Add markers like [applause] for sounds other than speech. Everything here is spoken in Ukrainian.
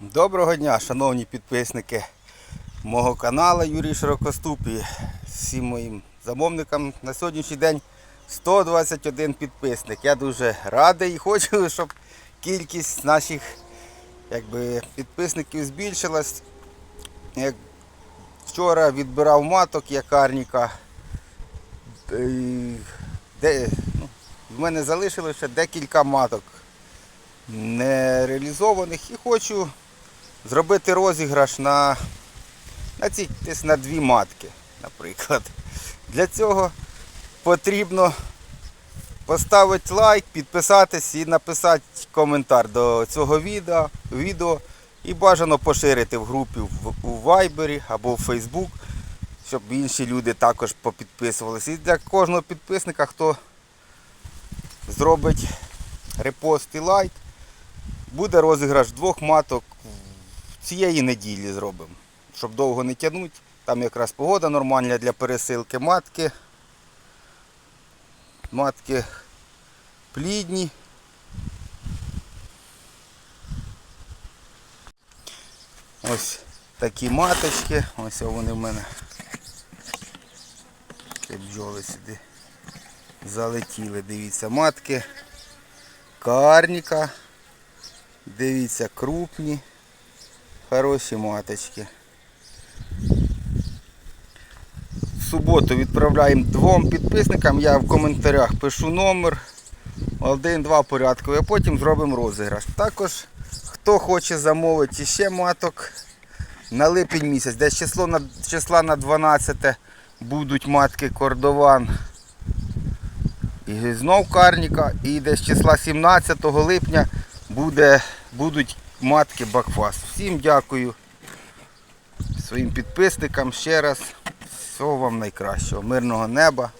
Доброго дня, шановні підписники мого каналу Юрій Широкоступ і всім моїм замовникам на сьогоднішній день 121 підписник. Я дуже радий і хочу, [laughs] щоб кількість наших якби, підписників збільшилась. Як вчора відбирав маток якарніка. е, Де, ну, в мене залишилося декілька маток не реалізованих і хочу зробити розіграш на, на, ці, на дві матки, наприклад. Для цього потрібно поставити лайк, підписатись і написати коментар до цього відео, відео і бажано поширити в групі у Viber або в Facebook, щоб інші люди також попідписувалися. І для кожного підписника, хто зробить репост і лайк, буде розіграш двох маток цієї неділі зробимо. Щоб довго не тягнути. Там якраз погода нормальна для пересилки матки. Матки плідні. Ось такі маточки. Ось вони в мене. Бджоли сюди залетіли. Дивіться, матки. Карніка. Дивіться, крупні, хороші маточки. В суботу відправляємо двом підписникам. Я в коментарях пишу номер. Один-два порядку, а потім зробимо розіграш. Також, хто хоче замовити ще маток на липень місяць, десь число на, числа на 12 будуть матки кордован. І знов карніка, і десь числа 17 липня буде, будуть матки Бакфаст. Всім дякую своїм підписникам ще раз. Всього вам найкращого. Мирного неба.